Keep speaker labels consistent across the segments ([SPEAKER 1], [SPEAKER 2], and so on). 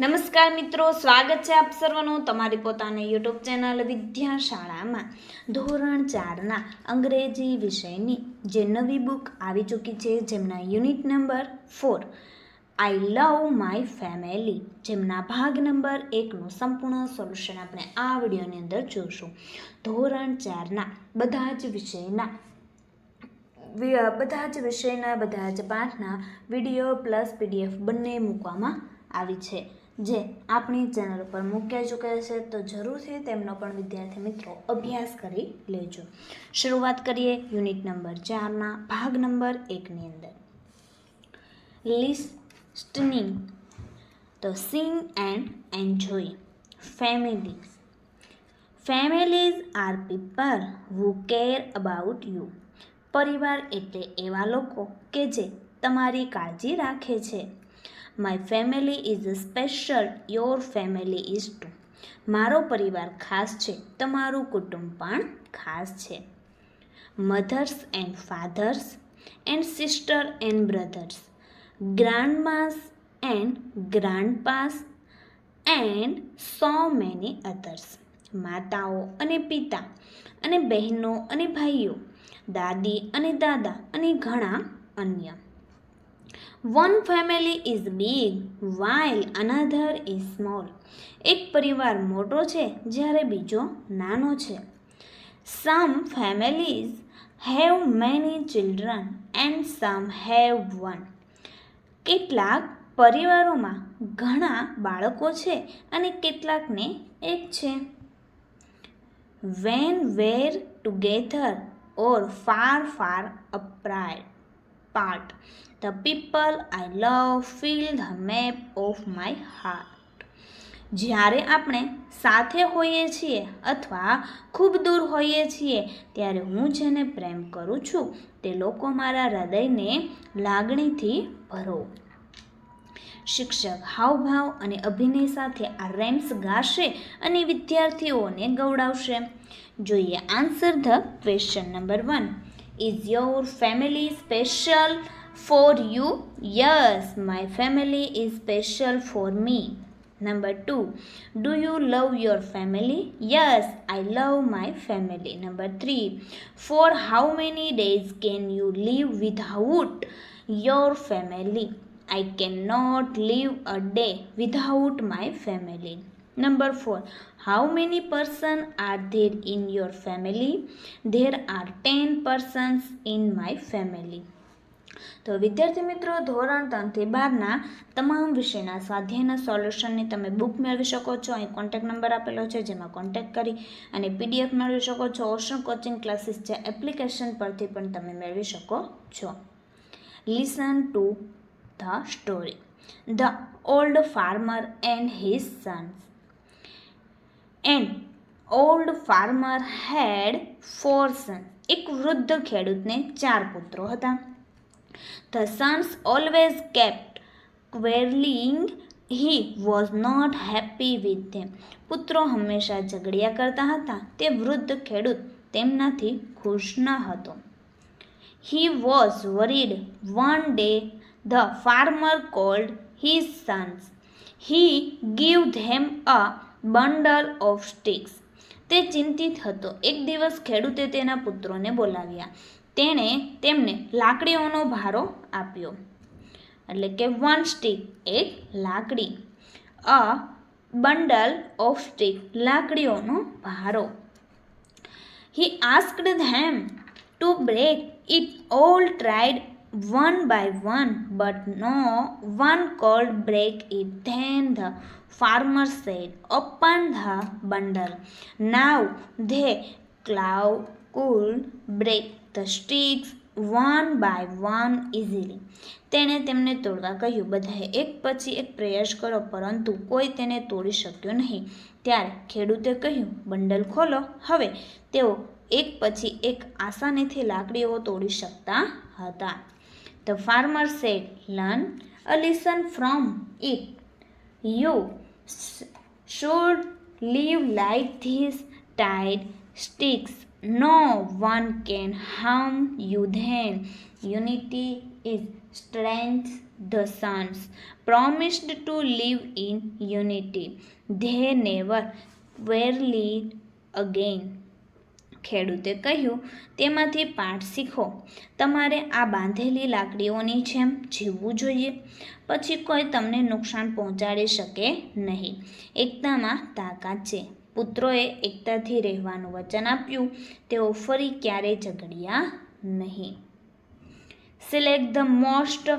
[SPEAKER 1] નમસ્કાર મિત્રો, સ્વાગત છે આપ સર્વનું તમારી પોતાની યુટ્યુબ ચેનલ વિદ્યાશાળામાં. ધોરણ ચારના અંગ્રેજી વિષયની જે નવી બુક આવી ચૂકી છે, જેમના unit number four I love my family જેમના ભાગ નંબર એકનું સંપૂર્ણ સોલ્યુશન આપણે આ વિડીયોની અંદર જોઈશું. ધોરણ ચારના બધા જ વિષયના બધા જ વિષયના, બધા જ પાઠના વીડિયો પ્લસ પીડીએફ બંને મૂકવામાં આવી છે. જે આપણી ચેનલ ઉપર મૂક્યા ચૂક્યા છે, તો જરૂરથી તેમનો પણ વિદ્યાર્થી મિત્રો અભ્યાસ કરી લેજો. શરૂઆત કરીએ યુનિટ નંબર ચારના, ભાગ નંબર એકની અંદર. લિસ્ટનિંગ તો sing and enjoy families families are people who care about you પરિવાર એટલે એવા લોકો કે જે તમારી કાળજી રાખે છે. My family is special your family is too મારો પરિવાર ખાસ છે. તમારું કુટુંબ પણ ખાસ છે. Mothers and fathers and sister and brothers grandmas and grandpas and so many others માતાઓ અને પિતા અને બહેનો અને ભાઈઓ. દાદી અને દાદા અને ઘણા અન્ય. One family is big while another is small એક પરિવાર મોટો છે, જ્યારે બીજો નાનો છે. Some families have many children and some have one કેટલાક પરિવારોમાં ઘણા બાળકો છે અને કેટલાકને એક છે. When we're together or far far apart part the people I love feel the map of my heart જ્યારે આપણે સાથે હોઈએ છીએ અથવા ખૂબ દૂર હોઈએ છીએ, ત્યારે હું જેને પ્રેમ કરું છું, તે લોકો મારા હૃદયને લાગણીથી ભરો. શિક્ષક હાવભાવ અને અભિનય સાથે આ રેમ્સ ગાશે અને વિદ્યાર્થીઓને ગૌડાવશે જોઈએ answer the question number one Is your family special for you? Yes, my family is special for me. Number two, do you love your family? Yes, I love my family. Number three, for how many days can you live without your family? I cannot live a day without my family. Number 4. How many person are there in your family? There are 10 persons in my family. તો વિદ્યાર્થી મિત્રો, ધોરણ ત્રણથી બારના તમામ વિષયના સ્વાધ્યાયના સોલ્યુશનની તમે બુક મેળવી શકો છો અહીં કોન્ટેક્ટ નંબર આપેલો છે, જેમાં કોન્ટેક્ટ કરી અને પીડીએફ મેળવી શકો છો ઓશન કોચિંગ ક્લાસીસ જે એપ્લિકેશન પરથી પણ તમે મેળવી શકો છો listen to the story the old farmer and his sons an old farmer had four sons એક વૃદ્ધ ખેડૂતને ચાર પુત્રો હતા the sons always kept quarreling he was not happy with them પુત્રો હંમેશા ઝઘડિયા કરતા હતા તે વૃદ્ધ ખેડૂત તેમનાથી ખુશ ન હતો he was worried one day the farmer called his sons. He gave them a bundle of sticks. તે ચિંતિત હતો. એક દિવસ ખેડૂતે તેના પુત્રોને બોલાવ્યા. તેણે તેમને લાકડીઓનો ભારો આપ્યો. એટલે કે વન સ્ટીક એક લાકડી. અ બંડલ ઓફ સ્ટીક, લાકડીઓનો ભારો. He asked them to break it all tried one by one, but no one could break it. Then the farmer said, Open the bundle. Now the cloud could break the sticks one by one easily તેણે તેમને તોડવા કહ્યું બધાએ એક પછી એક પ્રયાસ કરો પરંતુ કોઈ તેને તોડી શક્યો નહીં ત્યારે ખેડૂતે કહ્યું બંડલ ખોલો હવે તેઓ એક પછી એક આસાનીથી લાકડીઓ તોડી શકતા હતા The farmer said, Learn a lesson from it. You should live like these tied sticks no one can harm you then. Unity is strength. The sons promised to live in unity. They never lead again. ખેડૂતે કહ્યું, તેમાંથી પાઠ શીખો. તમારે આ બાંધેલી લાકડીઓની જેમ જીવવું જોઈએ. પછી કોઈ તમને નુકસાન પહોંચાડી શકે નહીં. એકતામાં તાકાત છે. પુત્રોએ એકતાથી રહેવાનું વચન આપ્યું. તેઓ ફરી ક્યારેય ઝઘડ્યા નહીં. Select the most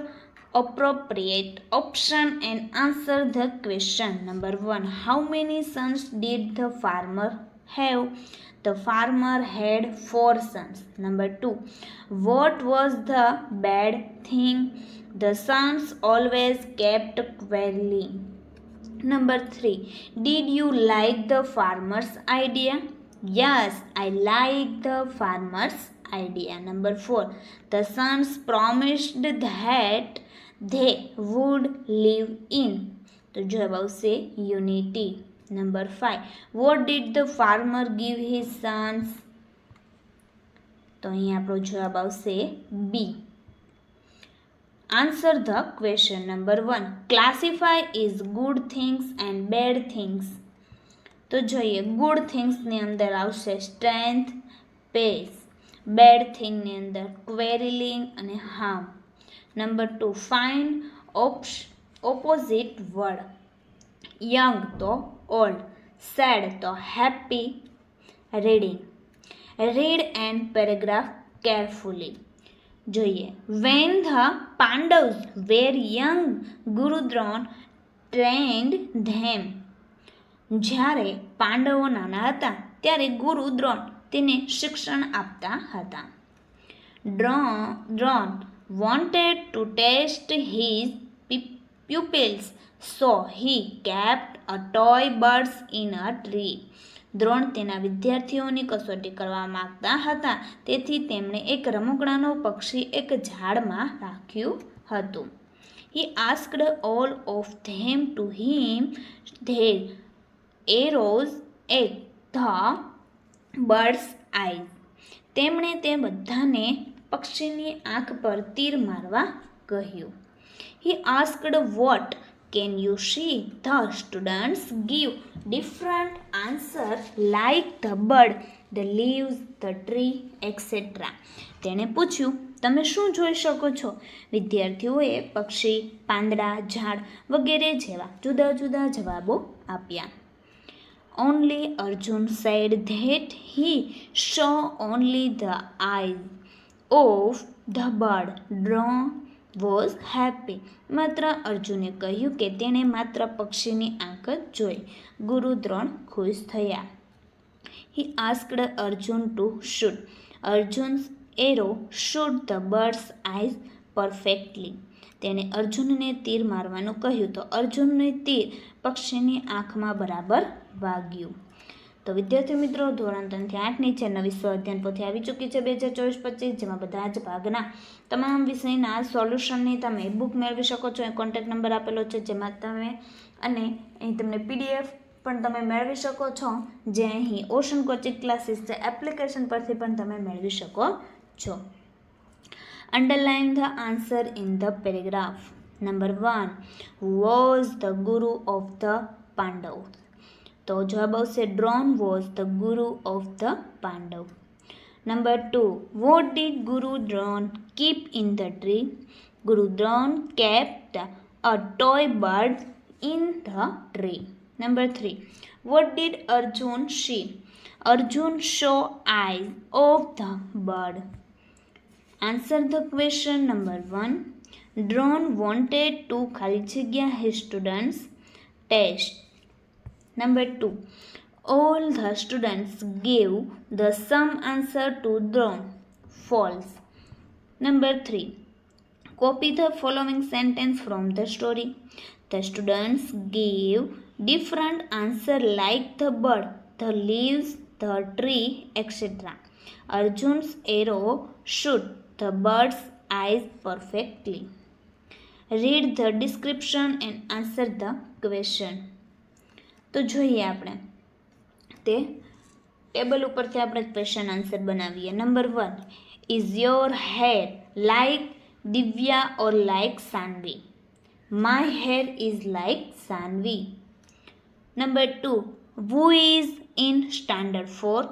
[SPEAKER 1] appropriate option and answer the question. Number 1 how many sons did the farmer have? the farmer had four sons number 2 what was the bad thing the sons always kept quarreling number 3 did you like the farmer's idea yes i like the farmer's idea number 4 the sons promised that they would live in તો જવાબ આવશે unity Number five what did the farmer give his sons તો અહીં આપણો જવાબ આવશે B answer the question number one classify is good things and bad things તો જોઈએ ગુડ થિંગ્સની અંદર આવશે સ્ટ્રેન્થ પેસ બેડ થિંગની અંદર ક્વેરિલિંગ અને હાર્મ નંબર ટુ ફાઇન્ડ ઓપ્શ ઓપોઝિટ વર્ડ યંગ તો ઓલ્ડ સેડ તો happy reading read and paragraph carefully જોઈએ when the Pandavas were young Gurudrona trained them જ્યારે પાંડવો નાના હતા ત્યારે ગુરુ દ્રોણ તેને શિક્ષણ આપતા હતા. Drona Drona wanted to test his pupils, so he kept a toy birds in a tree Drona તેના વિદ્યાર્થીઓની કસોટી કરવા માગતા હતા. તેથી તેમણે એક રમકડાનો પક્ષી એક ઝાડમાં રાખ્યું હતું. He asked all of them to him their arrows at the birds eyes તેમણે તે બધાને પક્ષીની આંખ પર તીર મારવા કહ્યું. He asked what can you see the students give different answer like the bird the leaves the tree etcetera તેણે પૂછ્યું, તમે શું જોઈ શકો છો? વિદ્યાર્થીઓએ પક્ષી, પાંદડા, ઝાડ વગેરે જેવા જુદા જુદા જવાબો આપ્યા. Only Arjun said that he saw only the eyes of the bird Drona was happy માત્ર અર્જુને કહ્યું કે તેણે માત્ર પક્ષીની આંખ જ જોઈ. ગુરુ દ્રોણ ખુશ થયા. He asked Arjun to shoot Arjun's arrow shoot the birds eyes perfectly તેણે અર્જુનને તીર મારવાનું કહ્યું તો અર્જુનને તીર પક્ષીની આંખમાં બરાબર વાગ્યું. તો વિદ્યાર્થી મિત્રો, ધોરણ ત્રણથી આઠની છે નવી સ્વાધ્યાયન પોથી આવી ચૂકી છે બે હજાર ચોવીસ પચીસ, જેમાં બધા જ ભાગના તમામ વિષયના સોલ્યુશનની તમે બુક મેળવી શકો છો. એ કોન્ટેક્ટ નંબર આપેલો છે, જેમાં તમે અને અહીં તમને પીડીએફ પણ તમે મેળવી શકો છો, જે અહીં ઓશન કોચિંગ ક્લાસીસ છે એપ્લિકેશન પરથી પણ તમે મેળવી શકો છો. Underline the answer in the paragraph number one was the Guru of the Pandav તો જવાબ આવશે Drona was the Guru of the Pandav number two what did Guru Drona keep in the tree Guru Drona kept a toy bird in the tree number three what did Arjun see Arjun saw eyes of the bird answer the question number one Drona wanted to ખાલી જગ્યા his students test Number 2. All the students gave the sum answer to drone. False. Number 3. Copy the following sentence from the story. The students gave different answer like the bird, the leaves, the tree, etc. Arjun's arrow shoot the bird's eyes perfectly. Read the description and answer the question. તો જોઈએ આપણે તે table ઉપરથી આપણે question answer બનાવીએ number one is your hair like Divya or like Sanvi my hair is like Sanvi number two who is in standard 4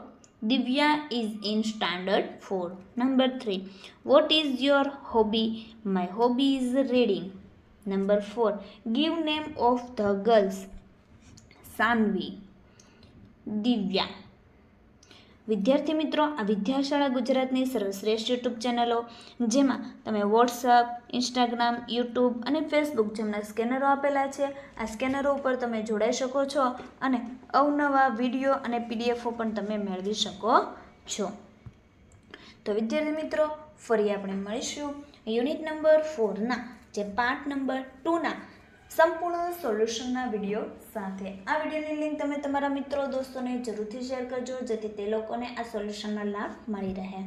[SPEAKER 1] divya is in standard 4 number 3 what is your hobby my hobby is reading number 4 give name of the girls sanvi Divya. વિદ્યાર્થી મિત્રો, આ વિદ્યાશાળા ગુજરાતની સર્વશ્રેષ્ઠ YouTube ચેનલો, જેમાં તમે WhatsApp, Instagram, YouTube અને Facebook જેમના સ્કેનરો આપેલા છે, આ સ્કેનરો ઉપર તમે જોડાઈ શકો છો અને અવનવા વીડિયો અને પીડીએફો પણ તમે મેળવી શકો છો. તો વિદ્યાર્થી મિત્રો, ફરી આપણે મળીશું યુનિટ નંબર ફોરના, જે પાર્ટ નંબર ટુના સંપૂર્ણ સોલ્યુશનના વીડિયો સાથે આ વિડીયોની લિંક તમે તમારા મિત્રો, દોસ્તોને જરૂરથી શેર કરજો, જેથી તે લોકોને આ સોલ્યુશનનો લાભ મળી રહે.